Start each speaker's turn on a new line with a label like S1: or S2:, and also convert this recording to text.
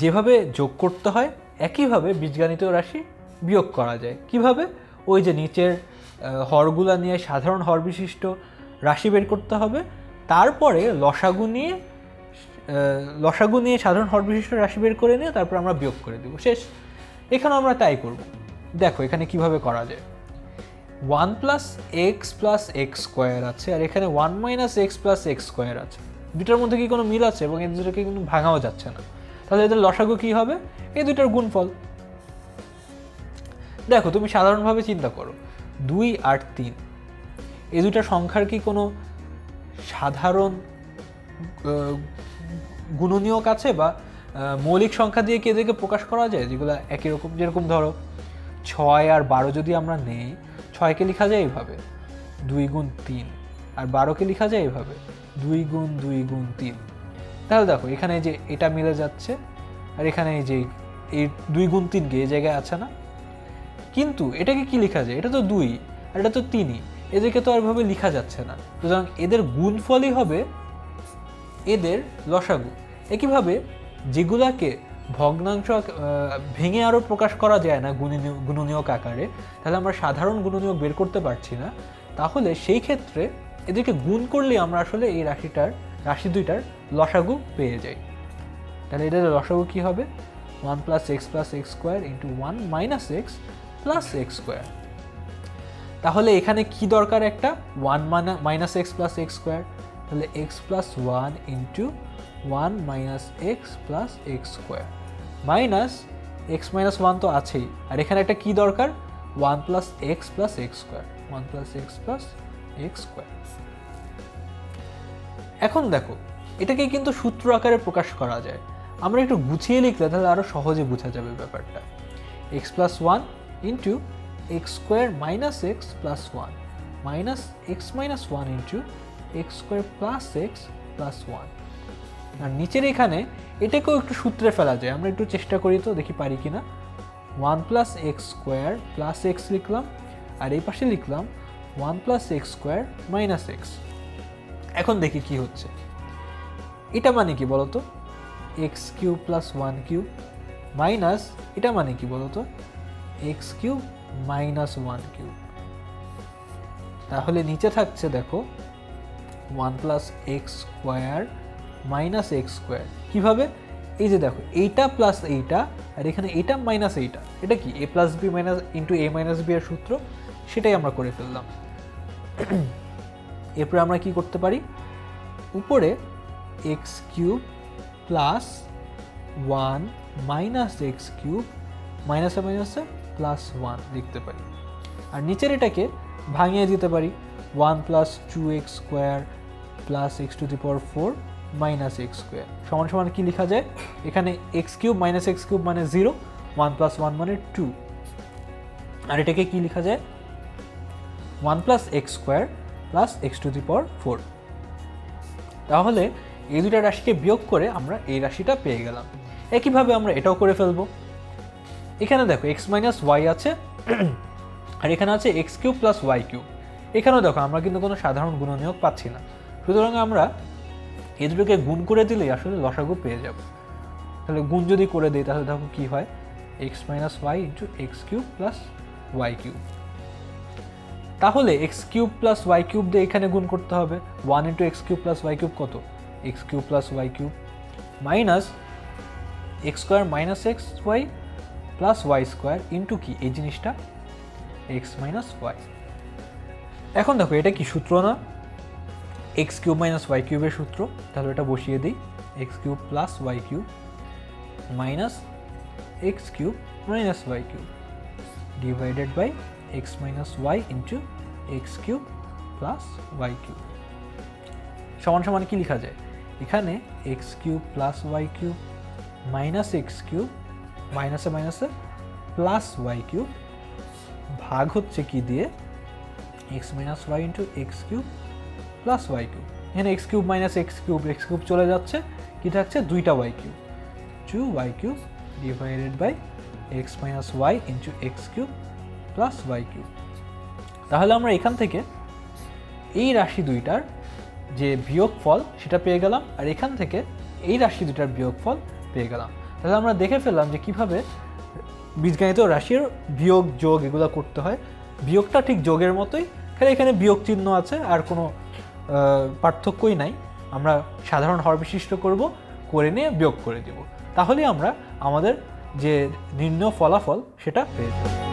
S1: যেভাবে যোগ করতে হয়, একইভাবে বীজগাণিতীয় রাশি বিয়োগ করা যায়। কীভাবে? ওই যে নিচের হরগুলা নিয়ে সাধারণ হর বিশিষ্ট রাশি বের করতে হবে। তারপরে লসাগু নিয়ে লসাগু নিয়ে সাধারণ হর বিশিষ্ট রাশি বের করে নিয়ে তারপর আমরা বিয়োগ করে দেবো। শেষ। এখানে আমরা তাই করব। দেখো এখানে কীভাবে করা যায়। One plus x plus x square আছে, আর এখানে one minus x plus x square আছে। দুটার মধ্যে কি কোনো মিল আছে? এবং এই দুটোকে কিন্তু ভাঙাও যাচ্ছে না। তাহলে এদের লসাগু কি হবে? এই দুটার গুণফল। দেখো, তুমি সাধারণভাবে চিন্তা করো, দুই আর তিন এই দুটা সংখ্যার কি কোনো সাধারণ গুণনীয়ক আছে বা মৌলিক সংখ্যা দিয়ে কি এদেরকে প্রকাশ করা যায়? যেগুলো একই রকম, যেরকম ধরো, ছয় আর বারো যদি আমরা নেই, ছয়কে লেখা যায় এইভাবে দুই গুণ তিন, আর বারোকে লেখা যায় এইভাবে দুই গুণ দুই গুণ তিন। তাহলে দেখো, এখানে যে এটা মিলে যাচ্ছে, আর এখানে এই যে এই দুই গুণ তিনকে এই জায়গায় আছে না? কিন্তু এটাকে কি লেখা যায়? এটা তো দুই, আর এটা তো তিনই। এদেরকে তো আরভাবে লেখা যাচ্ছে না। সুতরাং এদের গুণফলই হবে এদের লসাগু। একইভাবে যেগুলাকে ভগ্নাংশ ভেঙে আরও প্রকাশ করা যায় না গুণনীয়, গুণনীয়ক আকারে, তাহলে আমরা সাধারণ গুণনীয়ক বের করতে পারছি না। তাহলে সেই ক্ষেত্রে এদেরকে গুণ করলে আমরা আসলে এই রাশিটার, রাশি দুইটার লসাগু পেয়ে যাই তাহলে এদের লসাগু কী হবে? One plus x plus x square into one minus x plus x square তাহলে এখানে কি দরকার একটা? One minus x plus x square তাহলে x plus one into one minus x plus x square minus x minus one তো আছেই। আর এখানে একটা কি দরকার? One plus x plus x square one plus x plus x square এখন দেখো এটাকে কিন্তু সূত্র আকারে প্রকাশ করা যায়। আমরা একটু গুছিয়ে লিখলে তাহলে আরও সহজে বোঝা যাবে ব্যাপারটা। X plus one into x square minus x plus one minus x minus one into x square plus x plus one আর নিচের এখানে এটাকেও একটু সূত্রে ফেলা যায়। আমরা একটু চেষ্টা করি তো, দেখি পারি কি না one plus x square plus x লিখলাম। আর এই পাশে লিখলাম one plus x square minus x এখন দেখি কি হচ্ছে। এটা মানে কি বলতো? X cube plus one cube minus এটা মানে কি বলতো? X cube minus one cube তাহলে নিচে থাকছে দেখো one plus x square minus x square কীভাবে? এই যে দেখো, এইটা প্লাস এইটা, আর এখানে এইটা মাইনাস এইটা। এটা কি? A plus b minus into a minus b এর সূত্র? সেটাই আমরা করে ফেললাম। এরপরে আমরা কি করতে পারি? উপরে x cube plus one minus x cube মাইনাসে মাইনাসে প্লাস ওয়ান লিখতে পারি। আর নিচের এটাকে ভাঙিয়ে দিতে পারি। One plus two x square plus x to the power four minus x square সমান সমান কী লেখা যায়? এখানে x cube minus x cube মানে জিরো ওয়ান প্লাস ওয়ান মানে টু আর এটাকে কি লেখা যায়? One plus x square plus x to the power four তাহলে এই দুটা রাশিকে বিয়োগ করে আমরা এই রাশিটা পেয়ে গেলাম। একইভাবে আমরা এটাও করে ফেলব? এখানে দেখো এক্স মাইনাস ওয়াই আছে, আর এখানে আছে x cube plus y cube এখানেও দেখো, আমরা কিন্তু কোনো সাধারণ গুণনীয়ক পাচ্ছি না। সুতরাং আমরা এই দুটোকে গুণ করে দিলেই আসলে লসাগু পেয়ে যাব। তাহলে গুণ যদি করে দিই, তাহলে দেখো কী হয়? X minus y into x cube plus y cube তাহলে x cube plus y cube দিয়ে এখানে গুণ করতে হবে। One into x cube plus y cube কত? X cube plus y cube minus x square minus x y plus y square into কি এই জিনিসটা এক্স মাইনাস ওয়াই এখন দেখো, এটা কি সূত্র না? এক্স কিউব মাইনাস ওয়াই কিউবের সূত্র। তাহলে এটা বসিয়ে দিই। X cube plus y cube minus x cube minus y cube divided by x minus y into x cube plus y cube সমান সমান কি লেখা যায়? এখানে x cube plus y cube minus x cube মাইনাসে মাইনাসে প্লাস ওয়াই কিউব ভাগ হচ্ছে কি দিয়ে? X minus y into x cube plus y cube এখানে x cube minus x cube x cube চলে যাচ্ছে। কি থাকছে? দুইটা y cube two y cube divided by x minus y into x cube plus y cube তাহলে আমরা এখান থেকে এই রাশি দুইটার যে বিয়োগফল সেটা পেয়ে গেলাম, আর এখান থেকে এই রাশি দুইটার বিয়োগফল পেয়ে গেলাম। তাহলে আমরা দেখে ফেললাম যে কীভাবে বীজগণিত রাশির বিয়োগ, যোগ এগুলো করতে হয়। বিয়োগটা ঠিক যোগের মতোই, খালি এখানে বিয়োগ চিহ্ন আছে, আর কোনো পার্থক্যই নাই। আমরা সাধারণ হর বিশিষ্ট করব, করে নিয়ে বিয়োগ করে দেব। তাহলে আমরা আমাদের যে নির্ণয় ফলাফল সেটা পেয়ে যাব।